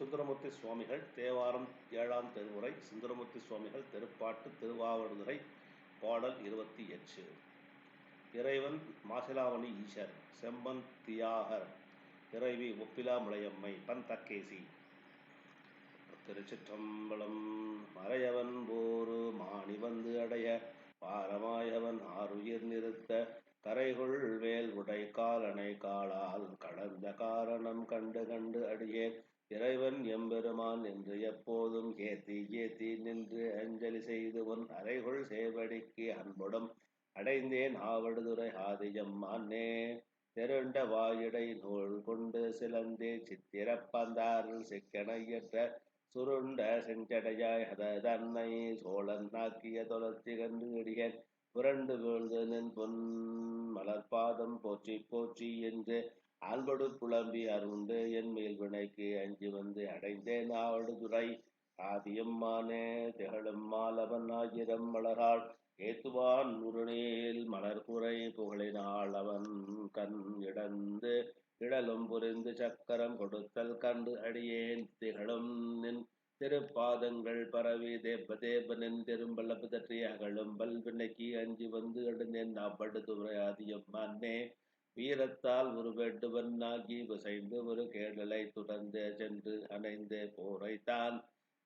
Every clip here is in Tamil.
சுந்தரமூர்த்தி சுவாமிகள் தேவாரம் ஏழாம் திருமுறை சுந்தரமூர்த்தி சுவாமிகள் திருப்பாட்டு திருவாவடுதுறை பாடல் இருபத்தி எட்டு. இறைவன் மாசிலாவணி ஈஷர் செம்பன் தியாகர் இறைவி ஒப்பிலா முளையம்மை பன் தக்கேசி. திருச்சிற்றம்பலம் மறையவன் போரு மாணி வந்து அடைய பாரமாயவன் ஆறுயிர் நிறுத்த கரைகுள் வேல் உடை காலனை காலால் கடந்த காரணம் கண்டு கண்டு அடியேன். இறைவன் எம்பெருமான் என்று எப்போதும் ஏத்தி ஏத்தி நின்று அஞ்சலி செய்து உன் அறைகுள் சேவடிக்கு அன்புடம் அடைந்தேன் ஆவடுதுறை ஆதியம் அன்னே தெருண்ட வாயுடை நூல் கொண்டு சிலந்தே சித்திரப்பந்தாரில் சிக்கனையற்ற சுருண்ட செஞ்சடையாய் அத தன்னை சோழன் நாக்கிய தொலர்ச்சி கண்டு இடியன். புரண்டு வீழ்ந்து நின் பொன் மலர்பாதம் போற்றி போற்றி என்று ஆண்படு புலம்பி அருண்டு என் மேல் வினைக்கு அஞ்சி வந்து அடைந்தேன் ஆவடுதுறை ஆதியம்மானே திகழும் மாலவன் ஆயிரம் மலராள் ஏத்துவான் உருநேல் மலர்குறை புகழினாள் அவன் கண் இடந்து இடலும் புரிந்து சக்கரம் கொடுத்தல் கண்டு அடியேன். திகழும் நின் திருப்பாதங்கள் பரவி தேவ தேவனின் திரும்பல தற்றி அகழும் பல்வினைக்கு அஞ்சி வந்து அடுந்தேன். நாப்படு துறை ஆதியம் மன்னே வீரத்தால் ஒரு வேட்டுவன் ஆகி விசைந்து ஒரு கேடலை துறந்து சென்று அணைந்து போரைத்தான்.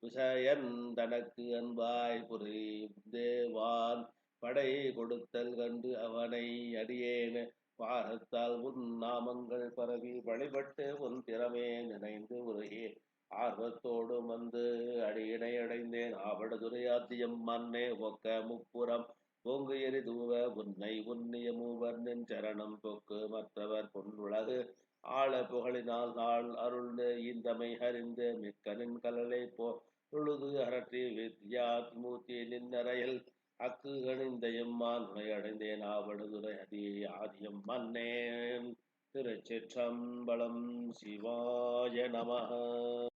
விசயன் தனக்கு அன்பாய் புரிந்தேவான். படை கொடுத்தல் கண்டு அவனை அடியேன். பாரத்தால் உன் நாமங்கள் பரவி வழிபட்டு உன் திறமே நினைந்து உருகே ஆர்வத்தோடு வந்து அடியினை அடைந்தேன். ஆவடதுரையாத்தியம் மன்னே ஒக்க முப்புறம் பொங்கு எரி தூவ உன்னை உன்னிய மூவர் நின் சரணம் பொக்கு மற்றவர் பொன்னுலகு ஆழ புகழினால் நாள் அருள் இந்தமை அறிந்து மிக்கனின் கலலை போ பொழுது அரற்றி வித்யா மூர்த்தி நின்னரையில் அக்கு கணிந்த எம்மான் உனை அடைந்தேன். ஆவடுதுரை அதி ஆதியம் மன்னேன். திருச்சிற்றம்பலம் சிவாய நமக